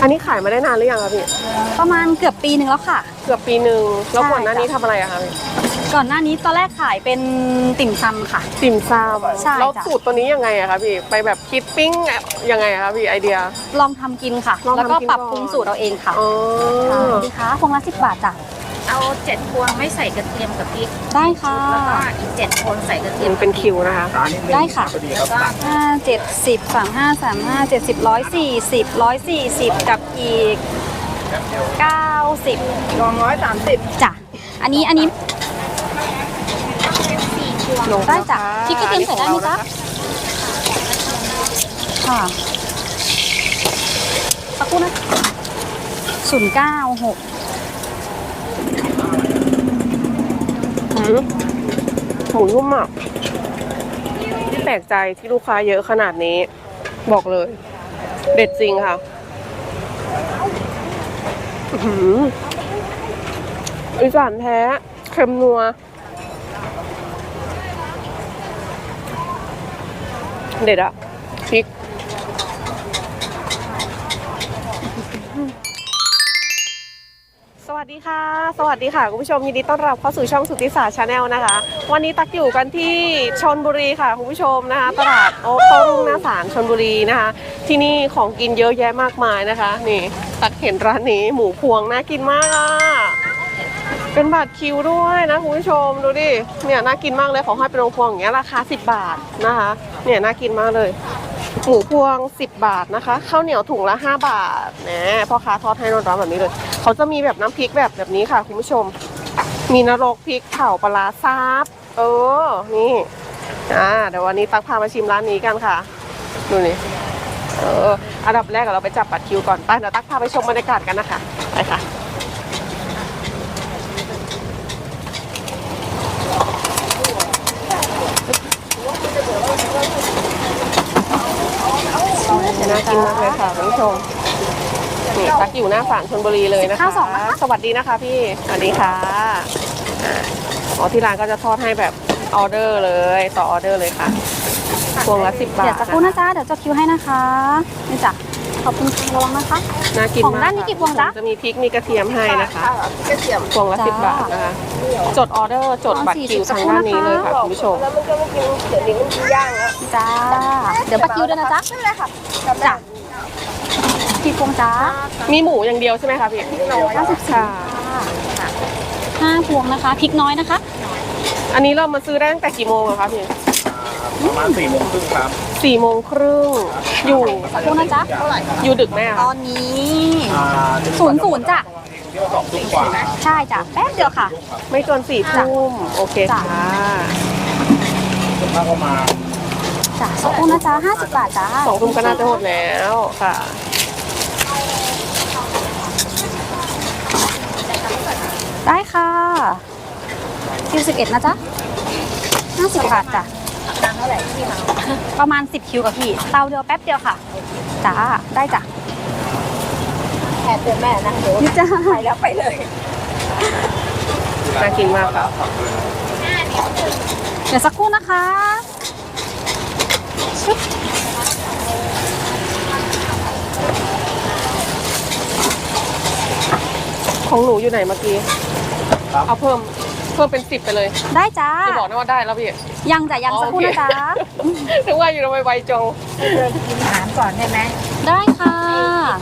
อันนี้ขายมาได้นานหรือยังคะพี่ ประมาณเกือบปีหนึ่งแล้วค่ะ เกือบปีหนึ่งแล้วใช่ก่อนหน้านี้จ้ะทำอะไรอะคะพี่ ก่อนหน้านี้ตอนแรกขายเป็นติ่มซำค่ะ ติ่มซใช่ำแล้วจ้ะ สูตรตัวนี้ยังไงอะคะพี่ ไปแบบคิดปิ้งยังไงอะคะพี่ไอเดีย ลองทำกินค่ะ ลองทำแล้วก็กินปรับก่อนปรุงสูตรเราเองค่ะอ๋อค่ะดีค่ะพวงละสิบบาทจ้ะ เอาเจ็ดพวงไม่ใส่กระเทียมกับพริกได้ค่ะ แล้วก็อีกเจ็ดพวงใส่กระเทียมมันเป็นคิวนะคะ ได้ค่ะ แล้วก็ห้าเจ็ดสิบสามห้าสามห้าเจ็ดสิบร้อยสี่สิบร้อยสี่สิบกับอีกเก้าสิบสองร้อยสามสิบจ้ะ อันนี้อันนี้สี่พวงลงได้จ้ะนะคะพริกกระเทียมใส่ได้ไหมจ๊ะค่ะสักครู่นะศูนย์เก้าหก อืม หมูนุ่มอะไม่แปลกใจที่ลูกค้าเยอะขนาดนี้ บอกเลย เด็ดจริงค่ะอือหืออีสานแท้เค็มนัว เด็ดอะ ดีค่ะ สวัสดีค่ะ คุณผู้ชมยินดีต้อนรับเข้าสู่ช่องสุทธิศาสตร์ชาแนลนะคะ วันนี้ตักอยู่กันที่ชนบุรีค่ะ คุณผู้ชมนะคะตลาดโอ๊ตโต้รุ่งหน้าศาลชนบุรีนะคะ ที่นี่ของกินเยอะแยะมากมายนะคะ นี่ตักเห็นร้านนี้หมูพวงน่ากินมากอะเป็นบัตรคิวด้วยนะคุณผู้ชมดูดิเนี่ยน่ากินมากเลยของห้อยเป็นองพวงอย่างเงี้ยราคา 10 บาทนะคะ เนี่ยน่ากินมากเลย หมูพวง 10 บาทนะคะข้าวเหนียวถุงละ 5 บาทแหนะพ่อค้าทอดให้ร้อนๆแบบนี้เลย เขาจะมีแบบน้ำพริกแบบแบบนี้ค่ะคุณผู้ชม มีนรกพริกเผาปลาร้าซับเออนี่อ่าเดี๋ยววันนี้ตักพามาชิมร้านนี้กันค่ะ ดูนี่เอออันดับแรกเราไปจับบัตรคิวก่อนไปเดี๋ยวตักพาไปชมบรรยากาศกันนะคะไปค่ะ น่ากินมากเลยค่ะคุณผู้ชมนี่ตักอยู่หน้าศาลชนบุรีเลยนะคะข้าวสองนะคะสวัสดีนะคะพี่ สวัสดีค่ะอ่าอ๋อที่ร้านก็จะทอดให้แบบออเดอร์เลย ต่อออเดอร์เลยค่ะพวงละสิบบาท เดี๋ยวสักครู่นะจ๊ะ เดี๋ยวจะคิวให้นะคะ นี่จ้ะ ขอบคุณค่ะระวังนะคะ น่ากินของมากด้านนี้กี่พวงจ๊ะ จะมีพริกมีกระเทียมให้นะคะกระเทียมพวงละจ้าสิบบาทนะคะจดออเดอร์จดบัตรคิวทางด้านนี้เลยค่ะคุณผู้ชมแล้วมันก็ไม่กินเดี๋ยวนี้มันกินย่างแล้วจ้า เดี๋ยวบัตรคิวด้วยนะจ๊ะ นั่นแหละค่ะจ้ะกี่พวงจ้ามีหมูอย่างเดียวใช่ไหมคะพี่ห้าสิบค่ะห้าพวงนะคะ พริกน้อยนะคะ อันนี้เรามาซื้อได้ตั้งแต่กี่โมงอะคะพี่ประมาณสี่โมงครึ่งครับ สี่โมงครึ่งอยู่สักครู่นะจ๊ะอยู่ดึกไหมอะตคะอนนี้อ่าศูนย์ศูนย์จ้ะเที่ยวสองทุ่มกว่าใช่จ้ะแป๊บเดียวค่ะ ไม่เกินสี่ทุ่มโอเคจ้ะ ค่ะส่วนมากก็มาจ้ะสักครู่นะจ๊ะห้าสิบบาทจ้าสองทุ่มก็น่าจะหมดแล้วค่ะ ได้ค่ะคิวสิบเอ็ดนะจ๊ะห้าสิบบาทจ้ะ ตังเท่าไหร่ที่เราประมาณสิบคิวกับพี่ เตาเดียวแป๊บเดียวค่ะจ้าได้จ้ะแอบเตือนแม่นะเดี๋ยวนี่จ้าไปแล้วไปเลยน่ากินมากค่ะเดี๋ยวสักครู่นะคะชึบของหนูอยู่ไหนเมื่อกี้ เอาเพิ่มเพิ่มเป็นสิบไปเลยได้จ้าจะบอกนะว่าได้แล้วพี่ ยังจ้ะยังสักครู่นะจ๊ะถึงว่าอยู่ทำไมไวจังเดินไปกินอาหารก่อนได้ไหมได้ค่ะ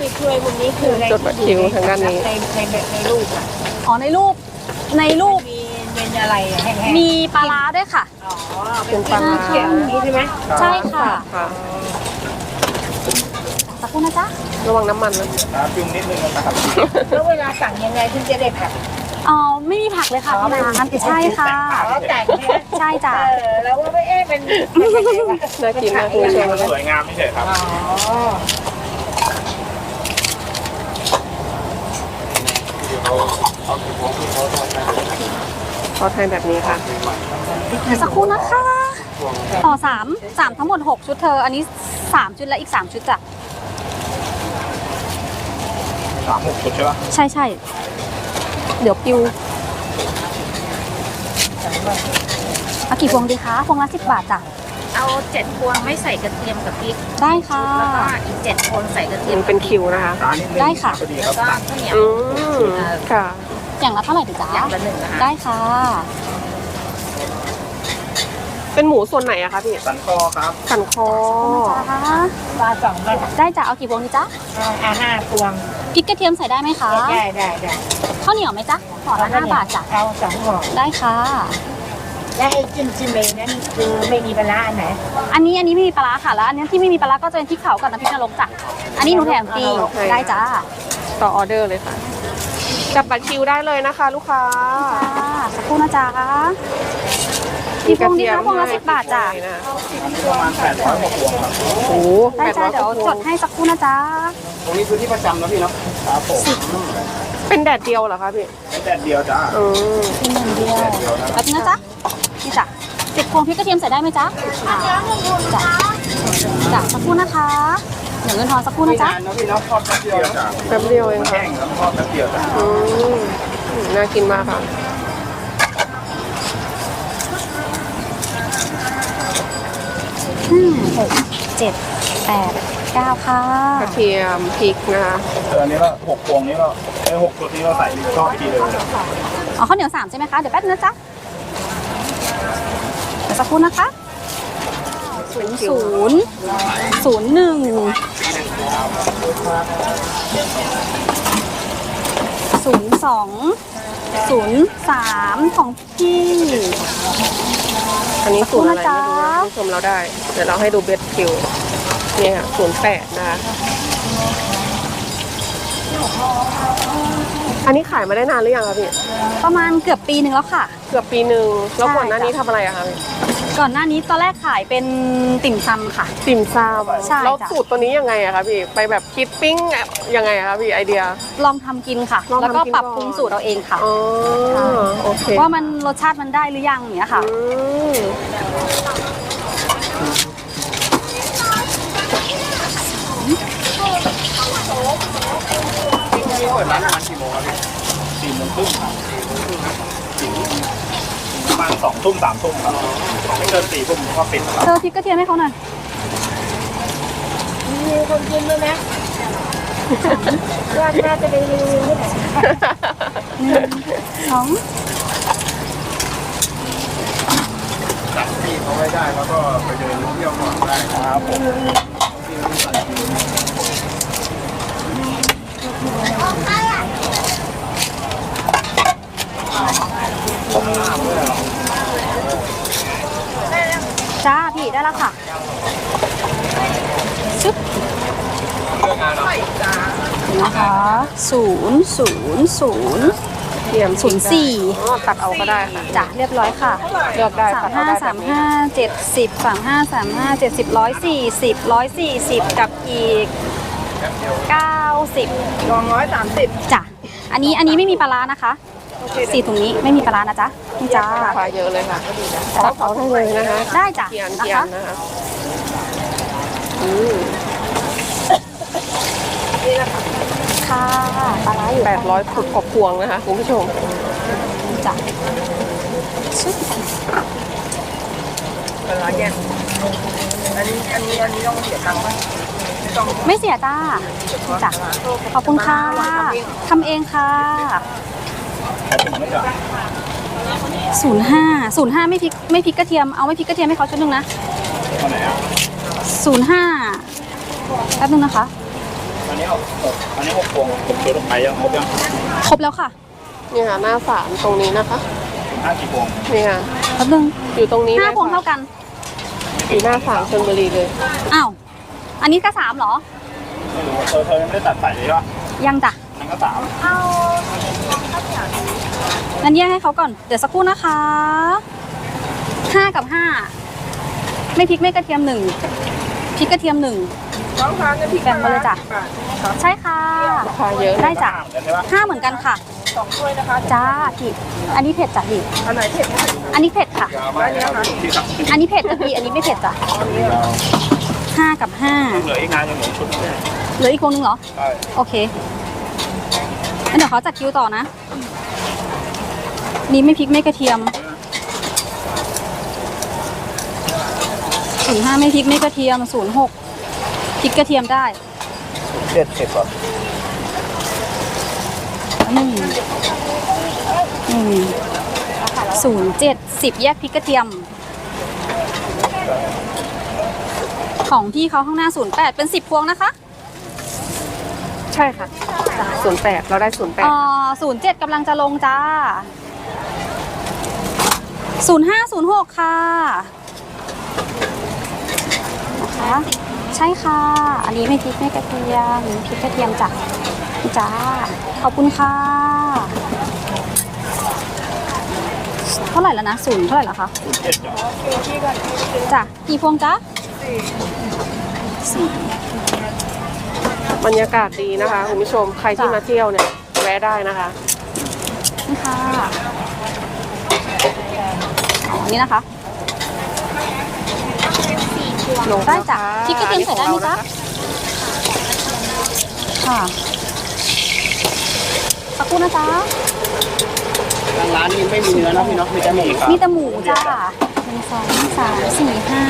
คือช่วยมุมนี้คืออะไรจดบัตรคิวทางด้านนี้ในในในรูปอะอ๋อในรูปในรูปมีเป็นอะไรอะแห้งๆมีปลาร้าด้วยค่ะอ๋อเป็นปลาร้าเขียวอย่างนี้ใช่ไหมใช่ค่ะค่ะสักครู่นะจ๊ะระวังน้ำมันนะครับจุ่มนิดนึงนะครับแล้วเวลาสั่งยังไงถึงจะได้ผัก อ๋อไม่มีผักเลยค่ะที่ร้านใช่ค่ะแล้วแต่งเนี่ยใช่จ้ะเออแล้วว่าไม่เอ๊ะเป็นเป็นยังไงวะน่ากินมากคุณผู้ชมสวยงามไม่ใช่ครับ อ๋อทอดให้แบบนี้ค่ะเดี๋ยวสักครู่นะคะอ๋อสามสามทั้งหมดหกชุดเธอ อันนี้สามชุดและอีกสามชุดจ้ะสามหกชุดใช่ปะใช่ใช่ เดี๋ยวปิวเอากี่พวงดีคะพวงละสิบบาทจ้ะ เอาเจ็ดพวงไม่ใส่กระเทียมกับพริกได้ค่ะ แล้วก็อีกเจ็ดพวงใส่กระเทียมมันเป็นคิวนะคะร้านนิดนึงได้ค่ะพอดีคแล้รัวบก็ข้าวเหนียวอืมค่ะ อย่างละเท่าไหร่ดีจ๊ะอย่างละหนึ่งนะคะได้ค่ะ เป็นหมูส่วนไหนอะคะพี่ สันคอครับ สันคอจ้าปลาสองใบได้จ้ะเอากี่พวงดีจ๊ะอ่าห้าพวงพริกกระเทียมใส่ได้ไหมคะ ได้ได้ได้ ข้าวเหนียวไหมจ๊ะห่อละห้าบาทจ้ะเอาสองห่อได้ค่ะ และไอ้จิ้มจิ้มเลยนั่นคือไม่มีปลาร้าอันไหนอันนี้อันนี้ไม่มีปลาร้าค่ะแล้วอันนี้ที่ไม่มีปลาร้าก็จะเป็นพริกเผากับน้ำพริกนรกจ้ะอันนี้หนูแถมฟรีโอเคได้จ้าต่อออเดอร์เลยค่ะจับบัตรคิวได้เลยนะคะ ลูกค้าจ้าสักครู่นะจ๊ะ กี่พวงดีคะพวงละสิบบาทจ้ะอันนี้ประมาณ800กว่าพวงครับโอ้โหได้จ้าเดี๋ยวจดให้สักครู่นะจ๊ะตรงนี้คือที่ประจำนะพี่เนาะครับผมเป็นแดดเดียวเหรอคะพี่เป็นแดดเดียวจ้าอืมเป็นหนึ่งเดียวแดดเดียวนะแป๊บนึงนะจ๊ะนี่จ้ะสิบพวงพริกกระเทียมใส่ได้ไหมจ๊ะอ่าจ้ะจ้ะสักครู่นะคะเดี๋ยวเงินทอนสักครู่ไม่นะจ๊ะนานนะพี่เนาะทอดแป๊บเดียวจ้าแป๊บเดียวเองแห้ค่ะงแล้วทอดแป๊บเดียวจ้าอืมน่ากินมากค่ะ ห้าหกเจ็ดแปดเก้าค่ะกระเทียมพริกนะคะเอออันนี้เราหกพวงนี้เราไอ้หกชุดนี้เราใส่ทอดทีเดียวเลยอ๋อข้าวเหนียวสามใช่ไหมคะ เดี๋ยวแป๊บนึงนะจ๊ะเดี๋ยวสักครู่นะคะศูนย์ศูนย์ศูนย์หนึ่งศูนย์สอง ศูนย์สามของพี่อันนี้สูตรอะไรขอบคุณนะจ๊ะไม่รู้นะคุณผู้ชมเราได้ เดี๋ยวเราให้ดูเบ็ดคิวนี่ค่ะศูนย์แปดนะคะ อันนี้ขายมาได้นานหรือยังคะพี่ ประมาณเกือบปีหนึ่งแล้วค่ะ เกือบปีหนึ่งแล้วใช่ก่อนหน้านี้จ้ะทำอะไรอะคะพี่ ก่อนหน้านี้ตอนแรกขายเป็นติ่มซำค่ะ ติ่มซใช่ำแล้วจ้ะ สูตรตัวนี้ยังไงอะคะพี่ ไปแบบคิดปิ้งยังไงอะคะพี่ไอเดีย ลองทำกินค่ะ ลองทำแล้วก็กินปรับก่อนปรุงสูตรเราเองค่ะ อ๋อโอเคว่ามันรสชาติมันได้หรือยังอย่างเนี้ยค่ะ อืมนี่เปิดร้านประมาณกี่โมงครับพี่สี่โมงครึ่งครับประมาณสองทุ่มสามทุ่มครับ ไม่เกินสี่ทุ่มก็ปิดครับเธอพริกกระเทียมให้เขาหน่อยมีคนกินด้วยนะว่าน่าจะไปรีวิวที่ไหนหนึ่งสองจัดที่เขาไว้ได้แล้วก็ไปเดินเที่ยวก่อนได้ครับผม จ้าพี่ได้แล้วค่ะชึบนะคะศูนย์ศูนย์ศูนย์เทียมศูนย์สี่อ๋อตัดเอาก็ได้ค่ะจ้ะเรียบร้อยค่ะเลือกได้สาตัมดเอาห้าได้สามห้าเจ็ดสิบสามห้าสามห้าเจ็ดสิบร้อยสี่สิบร้อยสี่สิบกับอีกเก้าสิบสองร้อยสามสิบจ้ะอันนี้อันนี้ไม่มีปลาร้านะคะ สี่ถุงนี้ไม่มีปลาร้านะจ๊ะนี่จ้าราคาเยอะเลยค่ะตัดเอาได้เลยนะคะได้จ้ะเทียนนะเทียนคะนะคะอืมค่ะปลาร้าอยู่แปดร้อยผุดกว่าพวงนะคะคุณผู้ชมจ้ะชึบเป็นร้อยเยนอันนี้อันนี้อันนี้ต้องเสียตังค์ไหมไม่เสียจ้าจ้ะขอบคุณค่ะทำเองค่ะ ศูนย์ห้าศูนย์ห้าไม่พริกไม่พริกกระเทียมเอาไม่พริกกระเทียมให้เขาชุดหนึงนะเท่าไหร่อะศูนย์ห้าแป๊บนึงนะคะ อันนี้เอาหกอันนี้หกพวงผมซื้อลงไปยังครบยังครบแล้วค่ะนี่ค่ะหน้าสามตรงนี้นะคะห้ากี่พวงนี่ค่ะแป๊บนึงอยู่ตรงนี้ห้าเลยพวงค่ะเท่ากันอยู่หน้าสามชลบุรีเลยอ้าวอันนี้ก็สามเหรอไม่รู้เธอเธอยังไม่ได้ตัดใส่เลยป่ะยังจ้ะนั่นก็สาม งั้นแยกให้เขาก่อน เดี๋ยวสักครู่นะคะห้ากับห้าไม่พริกไม่กระเทียมหนึ่งพริกกระเทียมหนึ่งน้องทานน้ำพริกแบ่งมาเลยจ้ะใช่ค่ะราคาเยอะได้จ้ะเหมือนกันใช่ป่ะห้าเหมือนกันค่ะสองถ้วยนะคะจ้าพี่อันนี้เผ็ดจ้ะพี่อันไหนเผ็ดนะอันนี้เผ็ดค่ะยาวมากนะครับที่สั่งที่อันนี้เผ็ดจ้ะพี่อันนี้ไม่เผ็ดจ้ะห้ากับห้าเหลืออีกงานยังเหลือชุดนึงเหลืออีกคนนึงเหรอใช่โอเคงั้นเดี๋ยวเขาจัดคิวต่อนะ นี่ไม่พริกไม่กระเทียมศูนย์ห้าไม่พริกไม่กระเทียมศูนย์หกพริกกระเทียมได้เจ็ดสิบอะหนึ่งหนึ่งศูนย์เจ็ดสิบแยกพริกกระเทียม ของพี่เขาข้างหน้าศูนย์แปดเป็นสิบพวงนะคะ ใช่ค่ะศูนย์แปดเราได้ศูนย์แปดอ่าศูนย์เจ็ดกำลังจะลงจ้า ศูนย์ห้าศูนย์หกค่ะนะคะใช่ค่ะ อันนี้ไม่พริกไม่กระเทียมพริกกระเทียมจ้ะจ้าขอบคุณค่ะ เท่าไหร่แล้วนะศูนย์เท่าไหร่แล้วคะจ้ะกี่พวงจ๊ะสี่บรรยากาศดีนะคะคุณผู้ชมใครที่มาเที่ยวเนี่ยแวะได้นะคะนี่ค่ะอ๋อ นี่นะคะลงได้จ้ะพริกกระเทียมใส่ได้ไหมจ๊ะค่ะสักครู่นะจ๊ะทางร้านนี้ไม่มีเนื้อนะพี่เนาะมีแต่หมูครับมีแต่หมูจ้าหนึ่งสองสามสี่ห้า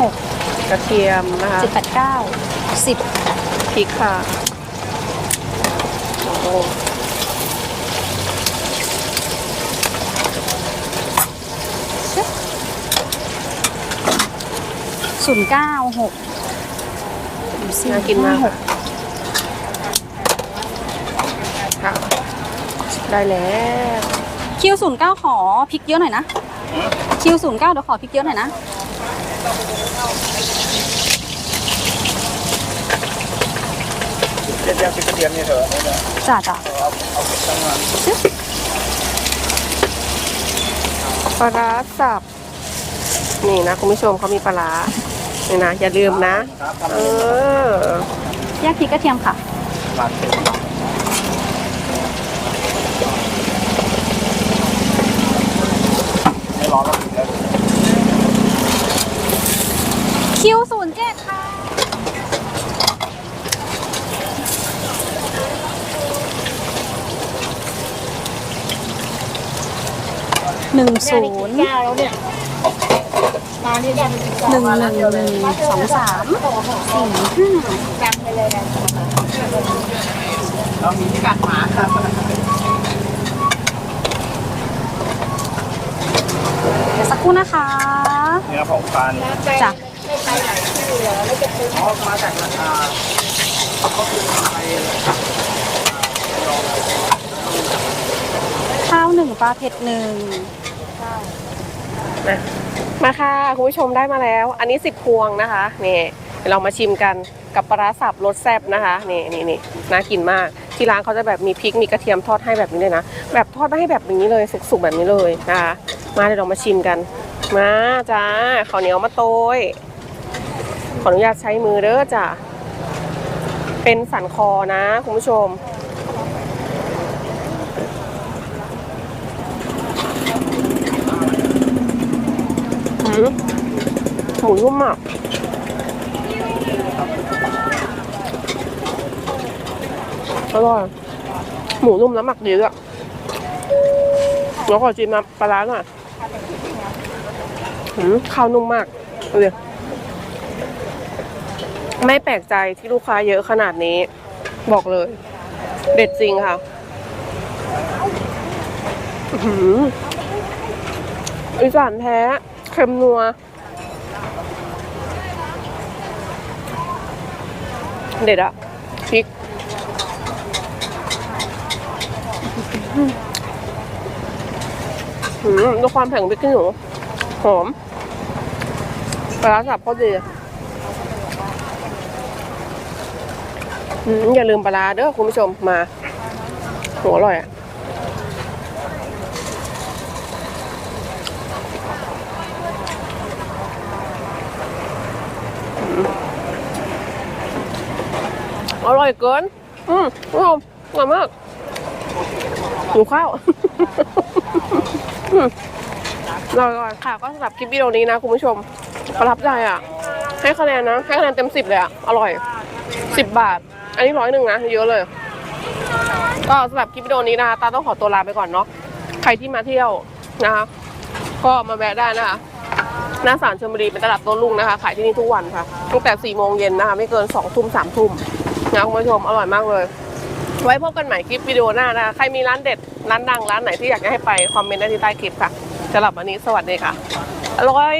หกกระเทียมนะคะเจ็ดแปดเก้าสิบพริกค่ะโอ้ ศูนย์เก้าหกน่ากินมากค่ะค่ะได้แล้วคิวศูนย์เก้าขอพริกเยอะหน่อยนะคิวศูนย์เก้าเดี๋ยวขอพริกเยอะหน่อยนะเจ็ดแยกพริกกระเทียมนี่เถอะจ้าจ้าปลาร้าสับนี่นะคุณผู้ชมเขามีปลาร้า นี่นะอย่าลืมนะ เออแยกพริกกระเทียมค่ะไม่ร้อนแล้วคิวศูนย์เจ็ดค่ะ หนึ่งศูนย์ หนึ่งหนึ่งหนึ่งสองสามสี่ห้าเรามีที่กัดหมาครับเดี๋ยวสักครู่นะคะเนื้อของปลานี่จ้ะอ๋อมาจากราคาข้าวหนึ่งปลาเผ็ดหนึ่ง มาค่ะคุณผู้ชมได้มาแล้ว อันนี้10พวงนะคะนี่เรามาชิมกันกับปลาสับรสแซ่บนะคะนี่นี่นี่น่ากินมาก ที่ร้านเขาจะแบบมีพริกมีกระเทียมทอดให้แบบนี้เลยนะแบบทอดมาให้แบบนี้เลยสุกๆแบบนี้เลยนะคะมาเดี๋ยวเรามาชิมกันมาจ้าข้าวเหนียวมาโตยขออนุญาตใช้มือเด้อจ้ะเป็นสันคอนะคุณผู้ชม หมูนุ่มมากอร่อย หมูนุ่มแล้วหมักดีด้วยแล้วขอจิ้มมาปลาร้าหน่อยหืมข้าวนุ่มมากดูดิไม่แปลกใจที่ลูกค้าเยอะขนาดนี้ บอกเลย เด็ดจริงค่ะอื้อหืออีสานแท้ เค็มนัว เด็ดอะพริกหืมดูความแข็งพริกขี้หนู หอมปลาสับเขาดีหืมอย่าลืมปลาร้าเด้อคุณผู้ชมมา หัวอร่อยอะ อร่อยเกิน อืมคุณผู้ชมอร่อยมากหิวข้าวอืมอร่อยๆค่ะก็สำหรับคลิปวิดีโอนี้นะคุณผู้ชมประทับใจอะ ให้คะแนนนะ ให้คะแนนเต็มสิบเลยอะ อร่อยสิบบาท อันนี้ร้อยหนึ่งนะ เยอะเลย ก็สำหรับคลิปวิดีโอนี้นะคะตาต้องขอตัวลาไปก่อนเนาะใครที่มาเที่ยวนะคะก็มาแวะได้นะคะหน้าศาลชลบุรีเป็นตลาดโต้รุ่งนะคะ ขายที่นี่ทุกวันค่ะตั้งแต่4ี่โมงเย็นนะคะ ไม่เกิน2องทุ่มสามทุ่ม นะคุณผู้ชมอร่อยมากเลย ไว้พบกันใหม่คลิปวิดีโอหน้านะคะใครมีร้านเด็ดร้านดังร้านไหนที่อยากจะให้ไปคอมเมนต์ได้ที่ใต้คลิปค่ะสำหรับวันนี้สวัสดีค่ะ อร่อย